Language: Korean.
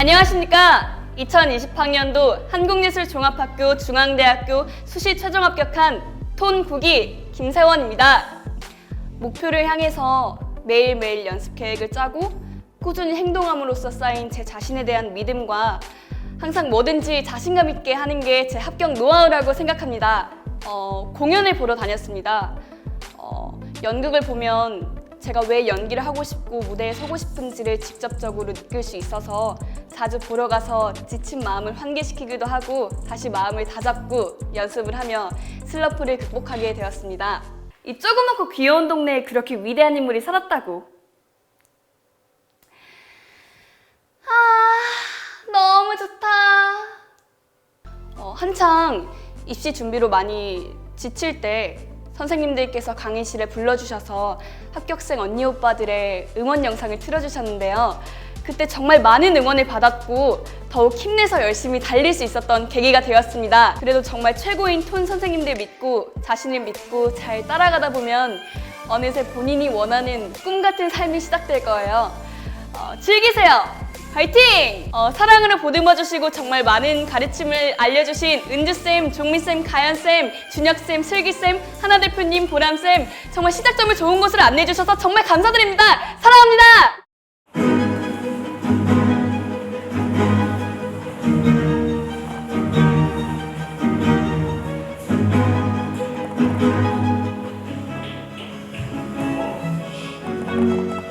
안녕하십니까. 2020학년도 한국예술종합학교 중앙대학교 수시 최종 합격한 톤국이 김세원입니다. 목표를 향해서 매일매일 연습 계획을 짜고 꾸준히 행동함으로써 쌓인 제 자신에 대한 믿음과 항상 뭐든지 자신감 있게 하는 게 제 합격 노하우라고 생각합니다. 어, 공연을 보러 다녔습니다. 어, 연극을 보면 제가 왜 연기를 하고 싶고 무대에 서고 싶은지를 직접적으로 느낄 수 있어서 자주 보러 가서 지친 마음을 환기시키기도 하고 다시 마음을 다잡고 연습을 하며 슬럼프를 극복하게 되었습니다. 이 조그맣고 귀여운 동네에 그렇게 위대한 인물이 살았다고. 아, 너무 좋다. 어, 한창 입시 준비로 많이 지칠 때 선생님들께서 강의실에 불러주셔서 합격생 언니 오빠들의 응원 영상을 틀어주셨는데요. 그때 정말 많은 응원을 받았고 더욱 힘내서 열심히 달릴 수 있었던 계기가 되었습니다. 그래도 정말 최고인 톤 선생님들 믿고 자신을 믿고 잘 따라가다 보면 어느새 본인이 원하는 꿈 같은 삶이 시작될 거예요. 어, 즐기세요. 화이팅! 어, 사랑으로 보듬어 주시고 정말 많은 가르침을 알려주신 은주쌤, 종미쌤, 가연쌤, 준혁쌤, 슬기쌤, 하나 대표님, 보람쌤 정말 시작점을 좋은 곳으로 안내해 주셔서 정말 감사드립니다! 사랑합니다! thank